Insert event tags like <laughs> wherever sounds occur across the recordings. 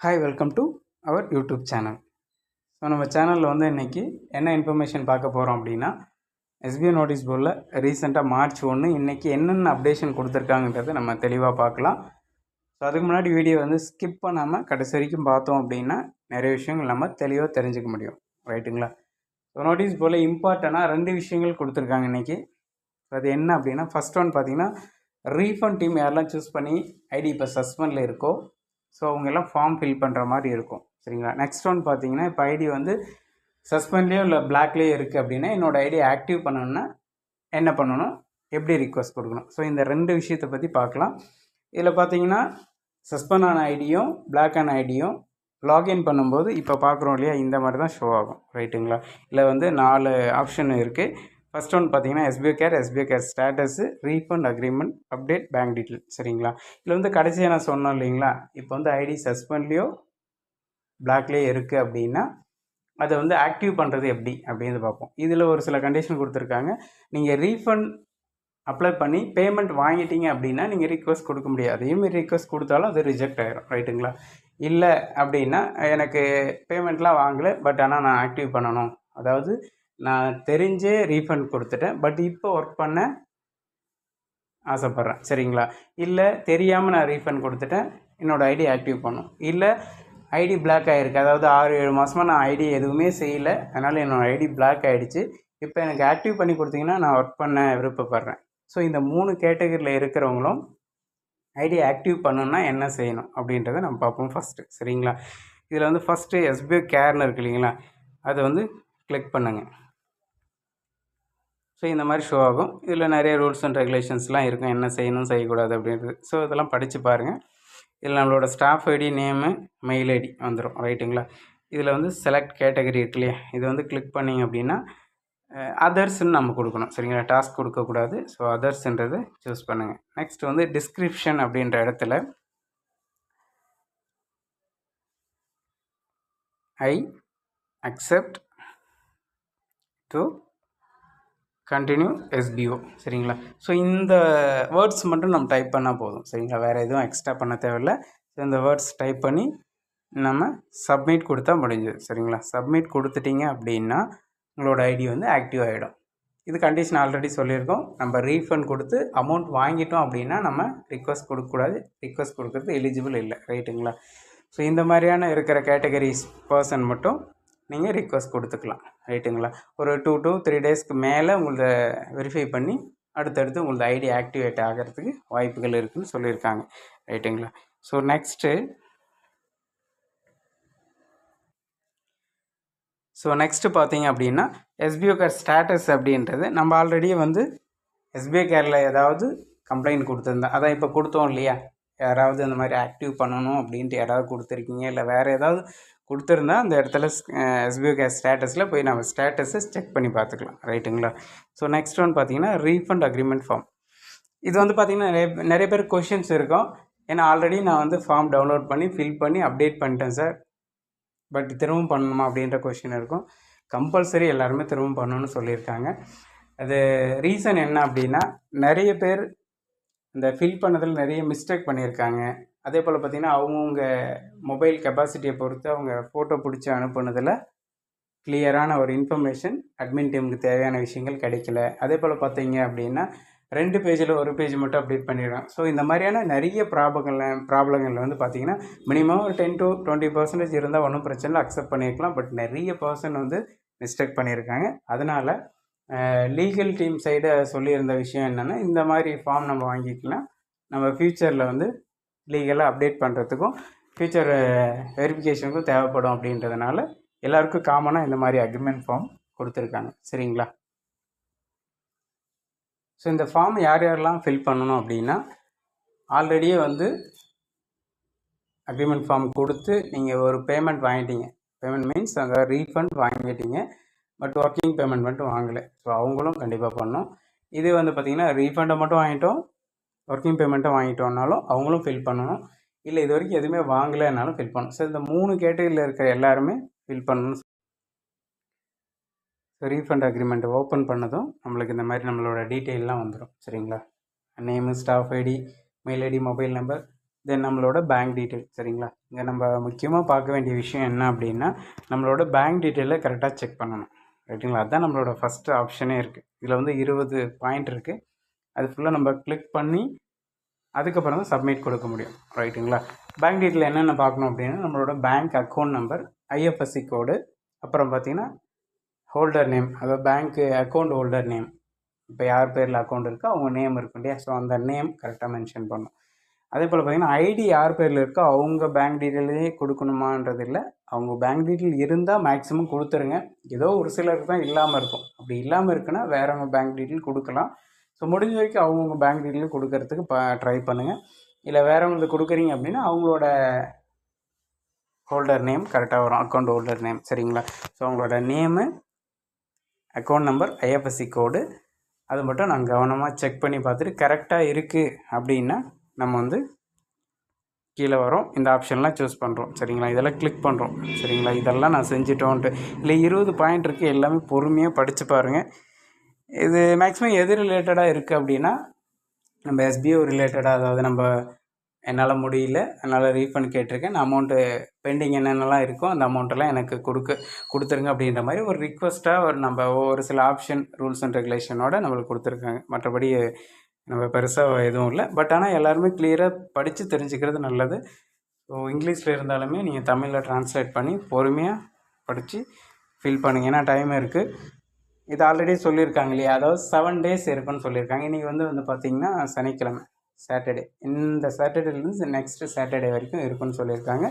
Hi welcome to our YouTube channel so நம்ம சேனலில் வந்து இன்றைக்கி என்ன இன்ஃபர்மேஷன் பார்க்க போகிறோம் அப்படின்னா எஸ்பிஐ நோட்டீஸ் போர்டில் ரீசெண்டாக மார்ச் ஒன்று இன்றைக்கி என்னென்ன அப்டேஷன் கொடுத்துருக்காங்கன்றத நம்ம தெளிவாக பார்க்கலாம். ஸோ அதுக்கு முன்னாடி வீடியோ வந்து ஸ்கிப் பண்ணாமல் கடைசி வரைக்கும் பார்த்தோம் அப்படின்னா நிறைய விஷயங்கள் நம்ம தெளிவாக தெரிஞ்சுக்க முடியும். ரைட்டுங்களா ஸோ நோட்டீஸ் போர்டில் இம்பார்ட்டண்ட்டாக ரெண்டு விஷயங்கள் கொடுத்துருக்காங்க இன்றைக்கி அது என்ன அப்படின்னா ஃபஸ்ட் ஒன் பார்த்திங்கன்னா ரீஃபண்ட் டீம் யாரெல்லாம் சூஸ் பண்ணி ஐடி இப்போ சஸ்பெண்டில் இருக்கோ ஸோ அவங்க எல்லாம் ஃபார்ம் ஃபில் பண்ணுற மாதிரி இருக்கும். சரிங்களா? நெக்ஸ்ட் ஒன் பார்த்தீங்கன்னா இப்போ ஐடி வந்து சஸ்பெண்ட்லேயோ இல்லை பிளாக்லேயோ இருக்குது அப்படின்னா என்னோடய ஐடி ஆக்டிவ் பண்ணணுன்னா என்ன பண்ணணும்? எப்படி ரிக்வஸ்ட் கொடுக்கணும்? ஸோ இந்த ரெண்டு விஷயத்தை பற்றி பார்க்கலாம். இதில் பார்த்தீங்கன்னா சஸ்பெண்ட் ஆன ஐடியும் பிளாக் ஆன ஐடியும் லாகின் பண்ணும்போது இப்போ பார்க்குறோம் இல்லையா இந்த மாதிரி தான் ஷோ ஆகும். ரைட்டுங்களா இல்லை வந்து நாலு ஆப்ஷன் இருக்குது ஃபஸ்ட் ஒன் பார்த்தீங்கன்னா SBI care SBI care status refund agreement update bank detail சரிங்களா? இதில் வந்து கடைசியாக நான் சொன்னோம் இல்லைங்களா? இப்போ வந்து ஐடி சஸ்பெண்ட்லேயோ பிளாக்லேயோ இருக்குது அப்படின்னா அதை வந்து ஆக்டிவ் பண்ணுறது எப்படி அப்படின்னு பார்ப்போம். இதில் ஒரு சில கண்டிஷன் கொடுத்துருக்காங்க. நீங்கள் ரீஃபண்ட் அப்ளை பண்ணி பேமெண்ட் வாங்கிட்டீங்க அப்படின்னா நீங்கள் ரிக்வஸ்ட் கொடுக்க முடியாது. அதேமாரி ரிக்வஸ்ட் கொடுத்தாலும் அது ரிஜெக்ட் ஆகிரும் ரைட்டுங்களா இல்லை அப்படின்னா எனக்கு பேமெண்ட்லாம் வாங்கலை பட் ஆனால் நான் ஆக்டிவ் பண்ணணும். அதாவது நான் தெரிஞ்சே ரீஃபண்ட் கொடுத்துட்டேன். பட் இப்போ ஒர்க் பண்ண ஆசைப்பட்றேன். சரிங்களா? இல்லை தெரியாமல் நான் ரீஃபண்ட் கொடுத்துட்டேன். என்னோடய ஐடி ஆக்டிவ் பண்ணும். இல்லை ஐடி பிளாக் ஆகிருக்கு அதாவது ஆறு ஏழு மாதமாக நான் ஐடி எதுவுமே செய்யலை. அதனால் என்னோடய ஐடி பிளாக் ஆகிடுச்சு இப்போ எனக்கு ஆக்டிவ் பண்ணி கொடுத்தீங்கன்னா நான் ஒர்க் பண்ண விருப்பப்படுறேன். ஸோ இந்த மூணு கேட்டகரியில் இருக்கிறவங்களும் ஐடி ஆக்டிவ் பண்ணணுன்னா என்ன செய்யணும் அப்படின்றத நம்ம பார்ப்போம் ஃபஸ்ட்டு சரிங்களா? இதில் வந்து ஃபஸ்ட்டு எஸ்பிஐ கேர்னு இருக்கு இல்லைங்களா? அதை வந்து கிளிக் பண்ணுங்கள் ஸோ இந்த மாதிரி ஷோ ஆகும். இதில் நிறைய ரூல்ஸ் அண்ட் ரெகுலேஷன்ஸ்லாம் இருக்கும். என்ன செய்யணும் செய்யக்கூடாது அப்படின்றது. ஸோ இதெல்லாம் படித்து பாருங்கள் இதில் நம்மளோட staff ID name mail ID வந்துடும் ரைட்டுங்களா இதில் வந்து செலக்ட் கேட்டகரி இருக்கு இல்லையா? இது வந்து கிளிக் பண்ணிங்க அப்படின்னா அதர்ஸ்ன்னு நம்ம கொடுக்கணும். சரிங்களா? டாஸ்க் கொடுக்கக்கூடாது. ஸோ அதர்ஸ்ன்றது சூஸ் பண்ணுங்கள் நெக்ஸ்ட் வந்து டிஸ்கிரிப்ஷன் அப்படின்ற இடத்துல I accept to continue SPO சரிங்களா? ஸோ இந்த வேர்ட்ஸ் மட்டும் நம்ம டைப் பண்ணால் போதும் சரிங்களா? வேறு எதுவும் எக்ஸ்ட்ரா பண்ண தேவையில்ல. ஸோ இந்த வேர்ட்ஸ் டைப் பண்ணி நம்ம சப்மிட் கொடுத்தா முடிஞ்சுது சரிங்களா? சப்மிட் கொடுத்துட்டீங்க அப்படின்னா உங்களோட ஐடி வந்து ஆக்டிவ் ஆகிடும் இது கண்டிஷன் ஆல்ரெடி சொல்லியிருக்கோம். நம்ம ரீஃபண்ட் கொடுத்து அமௌண்ட் வாங்கிட்டோம் அப்படின்னா நம்ம ரிக்வஸ்ட் கொடுக்கக்கூடாது ரிக்வஸ்ட் கொடுக்குறது எலிஜிபிள் இல்லை ரைட்டுங்களா ஸோ இந்த மாதிரியான இருக்கிற கேட்டகரிஸ் பர்சன் மட்டும் நீங்கள் ரிக்வஸ்ட் கொடுத்துக்கலாம். ரைட்டுங்களா ஒரு டூ டூ த்ரீ டேஸ்க்கு மேலே உங்களது வெரிஃபை பண்ணி அடுத்தடுத்து உங்களது ஐடி ஆக்டிவேட் ஆகிறதுக்கு வாய்ப்புகள் இருக்குதுன்னு சொல்லியிருக்காங்க. ரைட்டுங்களா ஸோ நெக்ஸ்ட்டு ஸோ நெக்ஸ்ட்டு பார்த்தீங்க அப்படின்னா எஸ்பிஓ கேர் ஸ்டேட்டஸ் அப்படின்றது நம்ம ஆல்ரெடி வந்து எஸ்பிஐ கேரில் ஏதாவது கம்ப்ளைண்ட் கொடுத்துருந்தா அதான் இப்போ கொடுத்தோம் இல்லையா? யாராவது அந்த மாதிரி ஆக்டிவ் பண்ணணும் அப்படின்ட்டு யாராவது கொடுத்துருக்கீங்க இல்லை வேறு ஏதாவது கொடுத்துருந்தா அந்த இடத்துல எஸ்பிஐ கேஸ் ஸ்டேட்டஸில் போய் நம்ம ஸ்டேட்டஸை செக் பண்ணி பார்த்துக்கலாம். ரைட்டுங்களா ஸோ நெக்ஸ்ட் ஒன் பார்த்தீங்கன்னா ரீஃபண்ட் அக்ரிமெண்ட் ஃபார்ம் இது வந்து பார்த்திங்கன்னா நிறைய நிறைய பேர் கொஷின்ஸ் இருக்கும். ஏன்னா ஆல்ரெடி நான் வந்து ஃபார்ம் டவுன்லோட் பண்ணி ஃபில் பண்ணி அப்டேட் பண்ணிட்டேன் சார் பட் திரும்பவும் பண்ணணுமா அப்படின்ற கொஷின் இருக்கும். கம்பல்சரி எல்லாருமே திரும்பவும் பண்ணணும்னு சொல்லியிருக்காங்க. அது ரீசன் என்ன அப்படின்னா நிறைய பேர் இந்த ஃபில் பண்ணதில் நிறைய மிஸ்டேக் பண்ணியிருக்காங்க. அதே போல் பார்த்திங்கன்னா அவங்கவுங்க மொபைல் கெப்பாசிட்டியை பொறுத்து அவங்க ஃபோட்டோ பிடிச்சி அனுப்புனதில் கிளியரான ஒரு இன்ஃபர்மேஷன் அட்மின் டீமுக்கு தேவையான விஷயங்கள் கிடைக்கல. அதே போல் பார்த்தீங்க அப்படின்னா ரெண்டு பேஜில் ஒரு பேஜ் மட்டும் அப்டேட் பண்ணிடுறோம் ஸோ இந்த மாதிரியான நிறைய ப்ராப்ளங்கள் ப்ராப்ளங்கள் வந்து பார்த்திங்கன்னா மினிமம் ஒரு டென் டு டுவெண்ட்டி பர்சன்டேஜ் இருந்தால் ஒன்றும் பிரச்சனை இல்லை அக்செப்ட் பண்ணியிருக்கலாம் பட் நிறைய பர்சன் வந்து மிஸ்டேக் பண்ணியிருக்காங்க அதனால் லீகல் டீம் சைடை சொல்லியிருந்த விஷயம் என்னென்னா இந்த மாதிரி ஃபார்ம் நம்ம வாங்கிக்கலாம். நம்ம ஃப்யூச்சரில் வந்து லீகலாக அப்டேட் பண்ணுறதுக்கும் ஃபியூச்சர் வெரிஃபிகேஷனுக்கும் தேவைப்படும் அப்படின்றதுனால எல்லாருக்கும் காமனாக இந்த மாதிரி அக்ரிமெண்ட் ஃபார்ம் கொடுத்துருக்காங்க. சரிங்களா? ஸோ இந்த ஃபார்ம் யார் யாரெல்லாம் ஃபில் பண்ணணும் அப்படின்னா ஆல்ரெடியே வந்து அக்ரிமெண்ட் ஃபார்ம் கொடுத்து நீங்கள் ஒரு பேமெண்ட் வாங்கிட்டீங்க. பேமெண்ட் மீன்ஸ் அங்கே ரீஃபண்ட் வாங்கிட்டீங்க. பட் ஒர்க்கிங் பேமெண்ட் மட்டும் வாங்கலை. ஸோ அவங்களும் கண்டிப்பாக பண்ணணும். இது வந்து பார்த்திங்கன்னா ரீஃபண்டை மட்டும் வாங்கிட்டோம். ஒர்க்கிங் பேமெண்ட்டை வாங்கிட்டோம்னாலும் அவங்களும் ஃபில் பண்ணணும். இல்லை இது வரைக்கும் எதுவுமே வாங்கலைன்னாலும் ஃபில் பண்ணணும். ஸோ இந்த மூணு கேட்டகரியில் இருக்கிற எல்லாருமே ஃபில் பண்ணணும். ஸோ ரீஃபண்ட் அக்ரிமெண்ட்டை ஓப்பன் பண்ணதும் நம்மளுக்கு இந்த மாதிரி நம்மளோட டீட்டெயிலெலாம் வந்துடும் சரிங்களா? Name staff ID mail ID mobile number then நம்மளோட பேங்க் டீட்டெயில் சரிங்களா? இங்கே நம்ம முக்கியமாக பார்க்க வேண்டிய விஷயம் என்ன அப்படின்னா நம்மளோட பேங்க் டீட்டெயிலை கரெக்டாக செக் பண்ணணும். ரைட்டுங்களா அதுதான் நம்மளோட ஃபஸ்ட்டு ஆப்ஷனே இருக்குது இதில் வந்து இருபது பாயிண்ட் இருக்குது அது ஃபுல்லாக நம்ம கிளிக் பண்ணி அதுக்கப்புறம் தான் சப்மிட் கொடுக்க முடியும். ரைட்டுங்களா பேங்க் டீட்டெயில் என்னென்ன பார்க்கணும் அப்படின்னா நம்மளோட bank account number IFSC code அப்புறம் பார்த்தீங்கன்னா ஹோல்டர் நேம் அதாவது பேங்க்கு அக்கௌண்ட் ஹோல்டர் நேம் இப்போ யார் பேரில் அக்கௌண்ட் இருக்கோ அவங்க நேம் இருக்கும் இல்லையா? ஸோ அந்த நேம் கரெக்டாக மென்ஷன் பண்ணணும். அதே போல் பார்த்தீங்கன்னா ஐடி யார் பேரில் இருக்கோ அவங்க பேங்க் டீட்டெயிலே கொடுக்கணுமான்றது இல்லை. அவங்க பேங்க் டீட்டெயில் இருந்தால் மேக்ஸிமம் கொடுத்துருங்க. ஏதோ ஒரு சிலருக்கு தான் இல்லாமல் இருக்கும். அப்படி இல்லாமல் இருக்குன்னா வேறவங்க பேங்க் டீட்டெயில் கொடுக்கலாம். ஸோ முடிஞ்ச வரைக்கும் அவங்கவுங்க பேங்க் டீட்டெயில் கொடுக்கறதுக்கு ப ட்ரை பண்ணுங்கள் இல்லை வேறவங்களுக்கு கொடுக்குறீங்க அப்படின்னா அவங்களோட ஹோல்டர் நேம் கரெக்டாக வரும். அக்கௌண்ட் ஹோல்டர் நேம் சரிங்களா? ஸோ அவங்களோட name account number IFSC code அது மட்டும் நான் கவனமாக செக் பண்ணி பார்த்துட்டு கரெக்டாக இருக்குது அப்படின்னா நம்ம வந்து கீழே வரோம். இந்த ஆப்ஷன்லாம் சூஸ் பண்ணுறோம் சரிங்களா? இதெல்லாம் கிளிக் பண்ணுறோம் சரிங்களா? இதெல்லாம் நான் செஞ்சுட்டோன்ட்டு. இல்லை இருபது பாயிண்ட் இருக்குது எல்லாமே பொறுமையாக படித்து பாருங்கள் இது மேக்ஸிமம் எது ரிலேட்டடாக இருக்குது அப்படின்னா நம்ம எஸ்பிஓ ரிலேட்டடாக அதாவது நம்ம என்னால் முடியல அதனால் ரீஃபண்ட் கேட்டிருக்கேன் அமௌண்ட்டு பெண்டிங் என்னென்னலாம் இருக்கோ அந்த அமௌண்ட்டெல்லாம் எனக்கு கொடுக்க கொடுத்துருங்க அப்படின்ற மாதிரி ஒரு ரிக்வஸ்ட்டாக ஒரு நம்ம ஒரு சில ஆப்ஷன் ரூல்ஸ் அண்ட் ரெகுலேஷனோட நம்மளுக்கு கொடுத்துருக்காங்க. மற்றபடி நம்ம பெருசாக எதுவும் இல்லை. பட் ஆனால் எல்லாருமே கிளியராக படித்து தெரிஞ்சுக்கிறது நல்லது. ஸோ இங்கிலீஷில் இருந்தாலுமே நீங்கள் தமிழில் ட்ரான்ஸ்லேட் பண்ணி பொறுமையாக படித்து ஃபில் பண்ணுங்கள் ஏன்னா டைம் இருக்குது இது ஆல்ரெடி சொல்லியிருக்காங்க இல்லையா? அதாவது செவன் டேஸ் இருக்குன்னு சொல்லியிருக்காங்க. இன்றைக்கி வந்து வந்து பார்த்திங்கன்னா சனிக்கிழமை சாட்டர்டே இந்த சாட்டர்டேலேருந்து நெக்ஸ்ட்டு சாட்டர்டே வரைக்கும் இருக்குன்னு சொல்லியிருக்காங்க.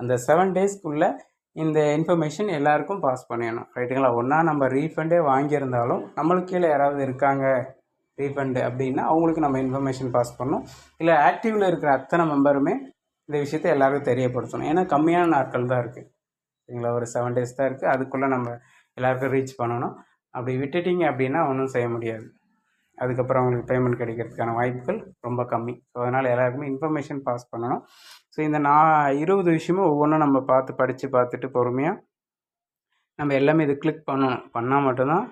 அந்த செவன் டேஸ்க்குள்ளே இந்த இன்ஃபர்மேஷன் எல்லாருக்கும் பாஸ் பண்ணிடணும். ரைட்டுங்களா ஒன்றா நம்ம ரீஃபண்டே வாங்கியிருந்தாலும் நம்மளுக்கு கீழே யாராவது இருக்காங்க ரீஃபண்டு அப்படின்னா அவங்களுக்கு நம்ம இன்ஃபர்மேஷன் பாஸ் பண்ணணும். இல்லை ஆக்டிவில் இருக்கிற அத்தனை மெம்பருமே இந்த விஷயத்தை எல்லாருக்கும் தெரியப்படுத்தணும். ஏன்னா கம்மியான நாட்கள் தான் இருக்குது சரிங்களா? ஒரு செவன் டேஸ் தான் இருக்குது அதுக்குள்ளே நம்ம எல்லாருக்கும் ரீச் பண்ணணும். அப்படி விட்டுட்டீங்க அப்படின்னா ஒன்றும் செய்ய முடியாது. அதுக்கப்புறம் அவங்களுக்கு பேமெண்ட் கிடைக்கிறதுக்கான வாய்ப்புகள் ரொம்ப கம்மி. ஸோ அதனால் எல்லாருக்குமே இன்ஃபர்மேஷன் பாஸ் பண்ணணும். ஸோ இந்த நான் இருபது விஷயமும் ஒவ்வொன்றும் நம்ம பார்த்து படித்து பார்த்துட்டு பொறுமையாக நம்ம எல்லாமே இது கிளிக் பண்ணணும். பண்ணால் மட்டும்தான்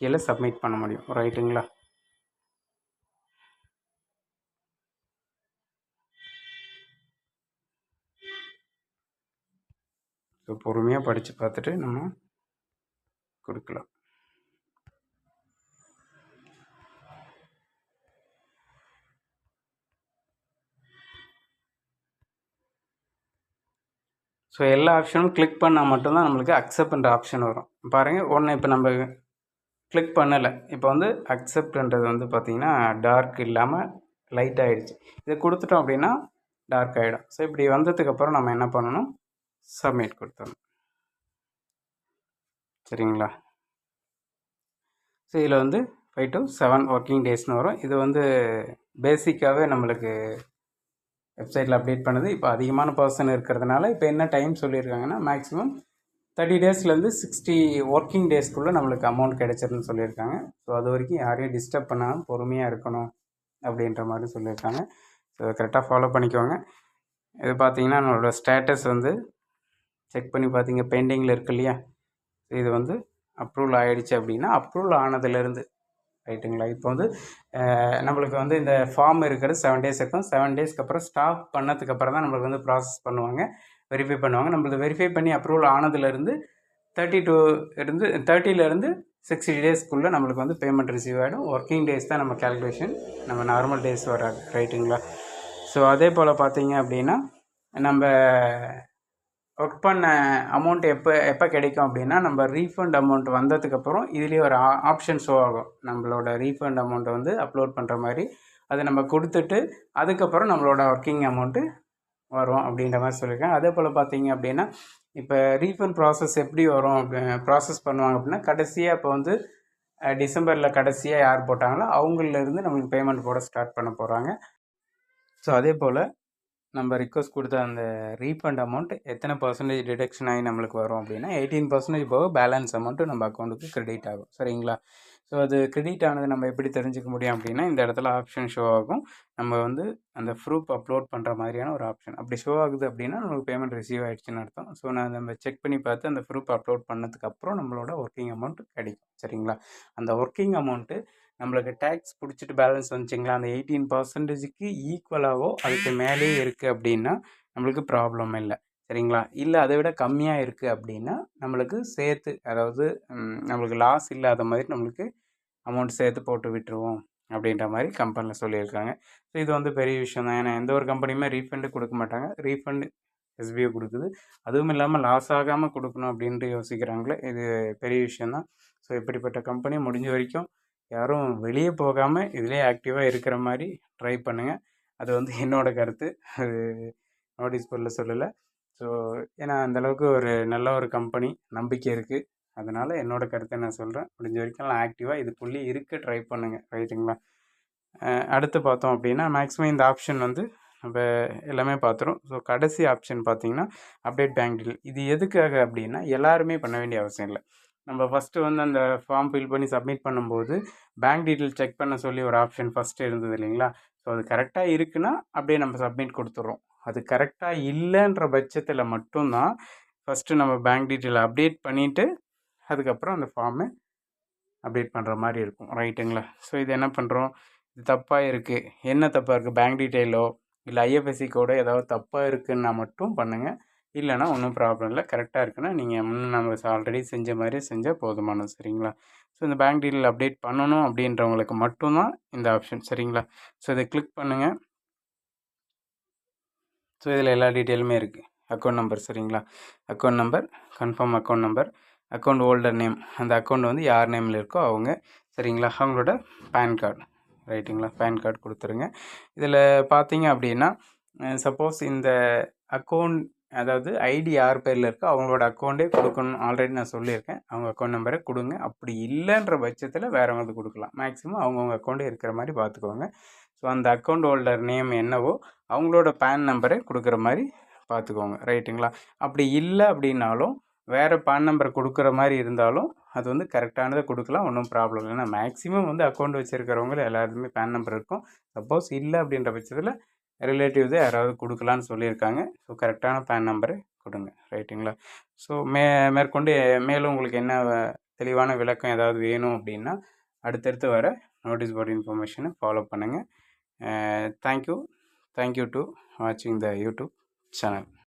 கீழே சப்மிட் பண்ண முடியும். ரைட்டுங்களா ஸோ பொறுமையாக படித்து பார்த்துட்டு நம்ம கொடுக்கலாம். ஸோ எல்லா ஆப்ஷனும் கிளிக் பண்ணால் மட்டும்தான் நம்மளுக்கு அக்செப்ட்ன்ற ஆப்ஷன் வரும். பாருங்கள் ஒன்று இப்போ நம்ம கிளிக் பண்ணலை. இப்போ வந்து அக்செப்ட்ன்றது வந்து பார்த்திங்கன்னா டார்க் இல்லாமல் லைட் ஆகிடுச்சு இதை கொடுத்துட்டோம் அப்படின்னா டார்க் ஆகிடும் ஸோ இப்படி வந்ததுக்கப்புறம் நம்ம என்ன பண்ணணும்? சப்மிட் கொடுத்துடணும். சரிங்களா? ஸோ இதில் வந்து ஃபைவ் டு செவன் ஒர்க்கிங் டேஸ்னு வரும். இது வந்து பேசிக்காகவே நம்மளுக்கு வெப்சைட்டில் அப்டேட் பண்ணுது. இப்போ அதிகமான பர்சன் இருக்கிறதுனால இப்போ என்ன டைம் சொல்லியிருக்காங்கன்னா மேக்ஸிமம் தேர்ட்டி டேஸ்லேருந்து சிக்ஸ்டி ஒர்க்கிங் டேஸ்க்குள்ளே நம்மளுக்கு அமௌண்ட் கிடைச்சிருன்னு சொல்லியிருக்காங்க. ஸோ அது வரைக்கும் யாரையும் டிஸ்டர்ப் பண்ணாமல் பொறுமையாக இருக்கணும் அப்படின்ற மாதிரி சொல்லியிருக்காங்க. ஸோ கரெக்டாக ஃபாலோ பண்ணிக்கோங்க. இது பார்த்தீங்கன்னா நம்மளோட ஸ்டேட்டஸ் வந்து செக் பண்ணி பார்த்தீங்க பெண்டிங்கில் இருக்கு இல்லையா? இது வந்து அப்ரூவல் ஆகிடுச்சு அப்படின்னா அப்ரூவல் ஆனதுலேருந்து ரைட்டுங்களா இப்போ வந்து நம்மளுக்கு வந்து இந்த ஃபார்ம் இருக்கிறது செவன் டேஸ் இருக்கும். செவன் டேஸ்க்கு அப்புறம் ஸ்டாப் பண்ணதுக்கப்புறம் தான் நம்மளுக்கு வந்து ப்ராசஸ் பண்ணுவாங்க. வெரிஃபை பண்ணுவாங்க. நம்மளது வெரிஃபை பண்ணி அப்ரூவல் ஆனதுலேருந்து தேர்ட்டி டூ இருந்து தேர்ட்டிலேருந்து சிக்ஸ்டி டேஸ்க்குள்ளே நம்மளுக்கு வந்து பேமெண்ட் ரிசீவ் ஆகிடும் ஒர்க்கிங் டேஸ் தான் நம்ம கேல்குலேஷன் நம்ம நார்மல் டேஸ் வராது ரைட்டுங்களா ஸோ அதே போல் பார்த்தீங்க அப்படின்னா நம்ம ஒர்க் பண்ண அமௌண்ட் எப்போ எப்போ கிடைக்கும் அப்படின்னா நம்ம ரீஃபண்ட் அமௌண்ட் வந்ததுக்கப்புறம் இதுலேயே ஒரு ஆப்ஷன் ஷோ ஆகும். நம்மளோட ரீஃபண்ட் அமௌண்ட்டை வந்து அப்லோட் பண்ணுற மாதிரி அதை நம்ம கொடுத்துட்டு அதுக்கப்புறம் நம்மளோட ஒர்க்கிங் அமௌண்ட்டு வரும் அப்படின்ற மாதிரி சொல்லியிருக்கேன் அதே போல் பார்த்தீங்க அப்படின்னா இப்போ ரீஃபண்ட் ப்ராசஸ் எப்படி வரும் ப்ராசஸ் பண்ணுவாங்க அப்படின்னா கடைசியாக இப்போ வந்து டிசம்பரில் கடைசியாக யார் போட்டாங்களோ அவங்களிலேருந்து நம்மளுக்கு பேமெண்ட் போட ஸ்டார்ட் பண்ண போகிறாங்க ஸோ அதே போல் நம்ம ரிக்வஸ்ட் கொடுத்த அந்த ரீஃபண்ட் அமௌண்ட் எத்தனை பர்சன்டேஜ் டிடக்ஷன் ஆகி நம்மளுக்கு வரும் அப்படின்னா எயிட்டீன் பர்சன்டேஜ் போக பேலன்ஸ் அமௌண்ட்டு நம்ம அக்கௌண்ட்டுக்கு கிரெடிட் ஆகும். சரிங்களா? ஸோ அது கிரெடிட் ஆனது நம்ம எப்படி தெரிஞ்சுக்க முடியும் அப்படின்னா இந்த இடத்துல ஆப்ஷன் ஷோ ஆகும். நம்ம வந்து அந்த ப்ரூஃப் அப்லோட் பண்ணுற மாதிரியான ஒரு ஆப்ஷன் அப்படி ஷோ ஆகுது அப்படின்னா நம்மளுக்கு பேமெண்ட் ரிசீவ் ஆகிடுச்சின்னு அர்த்தம். ஸோ நான் நம்ம செக் பண்ணி பார்த்து அந்த ப்ரூஃப் அப்லோட் பண்ணதுக்கப்புறம் நம்மளோட ஒர்க்கிங் அமௌண்ட் கிடைக்கும். சரிங்களா? அந்த ஒர்க்கிங் அமௌண்ட்டு நம்மளுக்கு டேக்ஸ் பிடிச்சிட்டு பேலன்ஸ் வந்துச்சிங்களா? அந்த எயிட்டீன் பர்சன்டேஜுக்கு ஈக்குவலாகவோ அதுக்கு மேலேயே இருக்குது அப்படின்னா நம்மளுக்கு ப்ராப்ளம் இல்லை. சரிங்களா? இல்லை அதை விட கம்மியாக இருக்குது அப்படின்னா நம்மளுக்கு சேர்த்து அதாவது நம்மளுக்கு லாஸ் இல்லாத மாதிரி நம்மளுக்கு அமௌண்ட் சேர்த்து போட்டு விட்டுருவோம் அப்படின்ற மாதிரி கம்பெனியில் சொல்லியிருக்காங்க. ஸோ இது வந்து பெரிய விஷயம் தான். ஏன்னா எந்த ஒரு கம்பெனியுமே ரீஃபண்டு கொடுக்க மாட்டாங்க. ரீஃபண்டு எஸ்பிஐ கொடுக்குது. அதுவும் இல்லாமல் லாஸ் ஆகாமல் கொடுக்கணும் அப்படின்ட்டு யோசிக்கிறாங்களே இது பெரிய விஷயந்தான் ஸோ இப்படிப்பட்ட கம்பெனி முடிஞ்ச வரைக்கும் யாரும் வெளியே போகாமல் இதிலே ஆக்டிவாக இருக்கிற மாதிரி ட்ரை பண்ணுங்கள் அது வந்து <laughs> என்னோட கருத்து. அது நோட்டீஸ் போர்டில் சொல்லலை. ஸோ ஏன்னா அந்தளவுக்கு ஒரு நல்ல ஒரு கம்பெனி நம்பிக்கை இருக்குது அதனால் என்னோட கருத்தை நான் சொல்கிறேன் முடிஞ்ச வரைக்கும் நான் ஆக்டிவாக இதுக்குள்ளேயே இருக்க ட்ரை பண்ணுங்கள் ரைட்டுங்களா அடுத்து பார்த்தோம் அப்படின்னா மேக்ஸிமம் இந்த ஆப்ஷன் வந்து நம்ம எல்லாமே பார்த்துரும். ஸோ கடைசி ஆப்ஷன் பார்த்தீங்கன்னா அப்டேட் பேங்க் டீல் இது எதுக்காக அப்படின்னா எல்லாருமே பண்ண வேண்டிய அவசியம் இல்லை. நம்ம ஃபஸ்ட்டு வந்து அந்த ஃபார்ம் ஃபில் பண்ணி சப்மிட் பண்ணும்போது பேங்க் டீட்டெயில் செக் பண்ண சொல்லி ஒரு ஆப்ஷன் ஃபஸ்ட்டு இருந்தது இல்லைங்களா? ஸோ அது கரெக்டாக இருக்குன்னா அப்படியே நம்ம சப்மிட் கொடுத்துட்றோம் அது கரெக்டாக இல்லைன்ற பட்சத்தில் மட்டும்தான் ஃபஸ்ட்டு நம்ம பேங்க் டீட்டெயில் அப்டேட் பண்ணிவிட்டு அதுக்கப்புறம் அந்த ஃபார்மை அப்டேட் பண்ணுற மாதிரி இருக்கும். ரைட்டுங்களா ஸோ இது என்ன பண்ணுறோம் இது தப்பாக இருக்குது என்ன தப்பாக இருக்குது பேங்க் டீட்டெயிலோ இல்லை ஐஎஃப்எஸ்சி கோடோ ஏதாவது தப்பாக இருக்குன்னா மட்டும் பண்ணுங்கள் இல்லைன்னா ஒன்றும் ப்ராப்ளம் இல்லை. கரெக்டாக இருக்குன்னா நீங்கள் முன்னே நம்ம ஆல்ரெடி செஞ்ச மாதிரியே செஞ்சால் போதுமானது சரிங்களா? ஸோ இந்த பேங்க் டீட்டெயில் அப்டேட் பண்ணணும் அப்படின்றவங்களுக்கு மட்டும்தான் இந்த ஆப்ஷன் சரிங்களா? ஸோ இதை கிளிக் பண்ணுங்கள் ஸோ இதில் எல்லா டீட்டெயிலுமே இருக்குது அக்கௌண்ட் நம்பர் சரிங்களா? Account number confirm account number account holder name அந்த அக்கௌண்ட் வந்து யார் நேமில் இருக்கோ அவங்க சரிங்களா? அவங்களோட பேன் கார்டு ரைட்டுங்களா? பேன் கார்டு கொடுத்துருங்க. இதில் பார்த்தீங்க அப்படின்னா சப்போஸ் இந்த அக்கௌண்ட் அதாவது ஐடி யார் பேரில் இருக்கோ அவங்களோட அக்கௌண்ட்டே கொடுக்கணும் ஆல்ரெடி நான் சொல்லியிருக்கேன். அவங்க அக்கௌண்ட் நம்பரை கொடுங்க. அப்படி இல்லைன்ற பட்சத்தில் வேறவங்களுக்கு கொடுக்கலாம். மேக்ஸிமம் அவங்கவுங்க அக்கௌண்ட்டே இருக்கிற மாதிரி பார்த்துக்கோங்க. ஸோ அந்த அக்கௌண்ட் ஹோல்டர் நேம் என்னவோ அவங்களோட பேன் நம்பரை கொடுக்குற மாதிரி பார்த்துக்கோங்க. ரைட்டுங்களா அப்படி இல்லை அப்படின்னாலும் வேறு பேன் நம்பர் கொடுக்குற மாதிரி இருந்தாலும் அது வந்து கரெக்டானதை கொடுக்கலாம். ஒன்றும் ப்ராப்ளம் இல்லை. ஏன்னா மேக்ஸிமம் வந்து அக்கௌண்ட் வச்சுருக்கிறவங்க எல்லாருமே பேன் நம்பர் இருக்கும். சப்போஸ் இல்லை அப்படின்ற பட்சத்தில் ரிலேட்டிவ் யாராவது கொடுக்கலான்னு சொல்லியிருக்காங்க. ஸோ கரெக்டான பேன் நம்பரு கொடுங்க. ரைட்டுங்களா ஸோ மே மேற்கொண்டு மேலும் உங்களுக்கு என்ன தெளிவான விளக்கம் ஏதாவது வேணும் அப்படின்னா அடுத்தடுத்து வர நோட்டீஸ் போர்டு இன்ஃபர்மேஷனை ஃபாலோ பண்ணுங்கள் thank you thank you to வாட்சிங் த யூடியூப் சேனல்